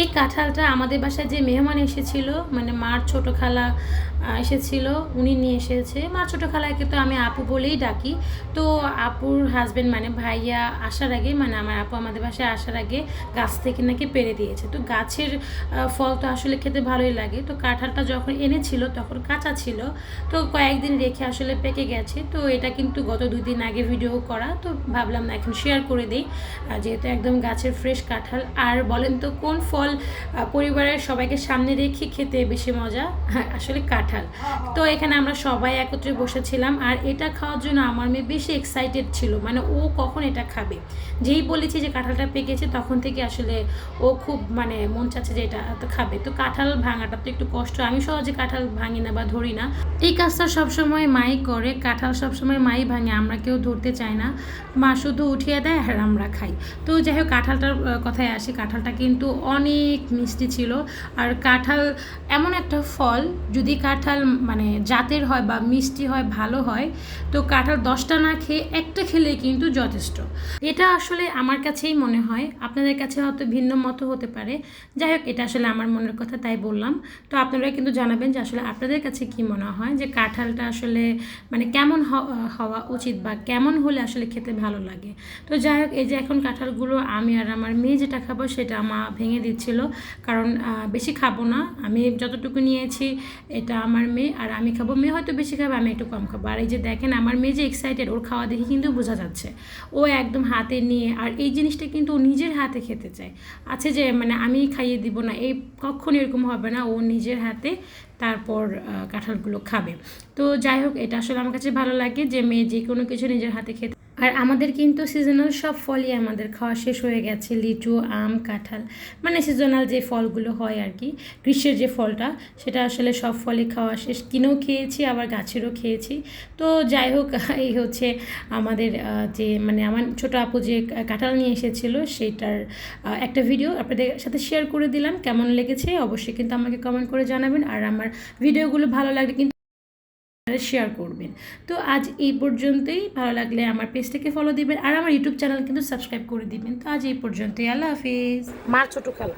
এই কাঁঠালটা আমাদের বাসায় যে মেহমান এসেছিল মানে মার ছোট খালা এসেছিল, উনি নিয়ে এসেছে। মার ছোট খালাকে তো আমি আপু বলেই ডাকি। তো আপুর হাজবেন্ড মানে ভাইয়া আসার আগে মানে আমার আপু আমাদের বাসায় আসার আগে গাছ থেকে নাকি পেরে দিয়েছে। তো গাছের ফল তো আসলে খেতে ভালোই লাগে। তো কাঁঠালটা যখন এনেছিল, তখন কাঁচা ছিল। তো কয়েকদিন রেখে আসলে পেকে গেছে। তো এটা কিন্তু গত দুই দিন আগে ভিডিও করা। তো ভাবলাম না, এখন শেয়ার করে দিই। যেহেতু একদম গাছের ফ্রেশ কাঁঠাল। আর বলেন তো, কোন ফল আহ, পরিবারের সবাইকে সামনে রেখে খেতে বেশি মজা হ্যাঁ, আসলে কাঁঠাল। তো এখানে আমরা সবাই একত্রে বসেছিলাম আর এটা খাওয়ার জন্য আমার মেয়ে বেশি এক্সাইটেড ছিল মানে ও কখন এটা খাবে? যেই বলেছি যে কাঁঠালটা পেকেছে তখন থেকে আসলে ও খুব মানে মন চাচ্ছে যে এটা তো খাবে। তো কাঁঠাল ভাঙাটা তো একটু কষ্ট আমি সহজে কাঁঠাল ভাঙি না বা ধরি না। এই কাজটা সবসময় মাই করে কাঁঠাল সবসময় মাই ভাঙে আমরা কেউ ধরতে চাই না। মা শুধু উঠিয়ে দেয় আর আমরা খাই। তো যাই হোক কাঁঠালটার কথায় আসি কাঁঠালটা কিন্তু অনেক মিষ্টি ছিল। আর কাঁঠাল এমন একটা ফল, যদি কাঁঠাল মানে জাতের হয় বা মিষ্টি হয়, ভালো হয়, তো কাঁঠাল দশটা না খেয়ে একটা খেলেই কিন্তু যথেষ্ট। এটা আসলে আমার কাছেই মনে হয়। আপনাদের কাছে হয়তো ভিন্ন মতো হতে পারে। যাই হোক, এটা আসলে আমার মনের কথা, তাই বললাম। তো আপনারা কিন্তু জানাবেন যে আসলে আপনাদের কাছে কি মনে হয় যে কাঁঠালটা আসলে মানে কেমন হওয়া উচিত বা কেমন হলে আসলে খেতে ভালো লাগে। তো যাই হোক, এই যে এখন কাঁঠালগুলো আমি আর আমার মেয়ে যেটা খাব সেটা মা ভেঙে দিচ্ছিল কারণ বেশি খাব না। আমি যতটুকু নিয়েছি, এটা আমার মেয়ে। আর আমি খাব, মেয়ে হয়তো বেশি খাবে, আমি একটু কম খাব। আর এই যে দেখেন, আমার মেয়ে যে এক্সাইটেড ওর খাওয়া দেখে কিন্তু বোঝা যাচ্ছে। ও একদম হাতে নিয়ে, আর এই জিনিসটা কিন্তু ও নিজের হাতে খেতে চায়। আছে যে মানে আমি খাইয়ে দিব না, এই কখনো এরকম হবে না, ও নিজের হাতে তারপর কাঁঠালগুলো খাবে। তো যাই হোক, এটা আসলে আমার কাছে ভালো লাগে যে, মেয়ে যে কোনো কিছু নিজের হাতে খেতে আর আমাদের কিন্তু সিজনাল সব ফলই আমাদের খাওয়া শেষ হয়ে গেছে লিচু আম কাঁঠাল। মানে সিজনাল যে ফলগুলো হয় আর কি গ্রীষ্মের যে ফলটা সেটা আসলে সব ফলই খাওয়া শেষ। কিনেও খেয়েছি আবার গাছেরও খেয়েছি। তো যাই হোক এই হচ্ছে আমাদের যে মানে আমার ছোট আপু যে কাঁঠাল নিয়ে এসেছিল সেইটার আহ, একটা ভিডিও আপনাদের সাথে শেয়ার করে দিলাম। কেমন লেগেছে? অবশ্যই কিন্তু আমাকে কমেন্ট করে জানাবেন। আর আমার ভিডিওগুলো ভালো লাগলে কিন্তু শেয়ার করবেন। তো আজ এই পর্যন্তই। ভালো লাগলে আমার পেজটাকে ফলো দিবেন। আর আমার ইউটিউব চ্যানেল কিন্তু সাবস্ক্রাইব করে দিবেন। তো আজ এই পর্যন্তই। আল্লাহ হাফিজ। মার ছোট খেলা।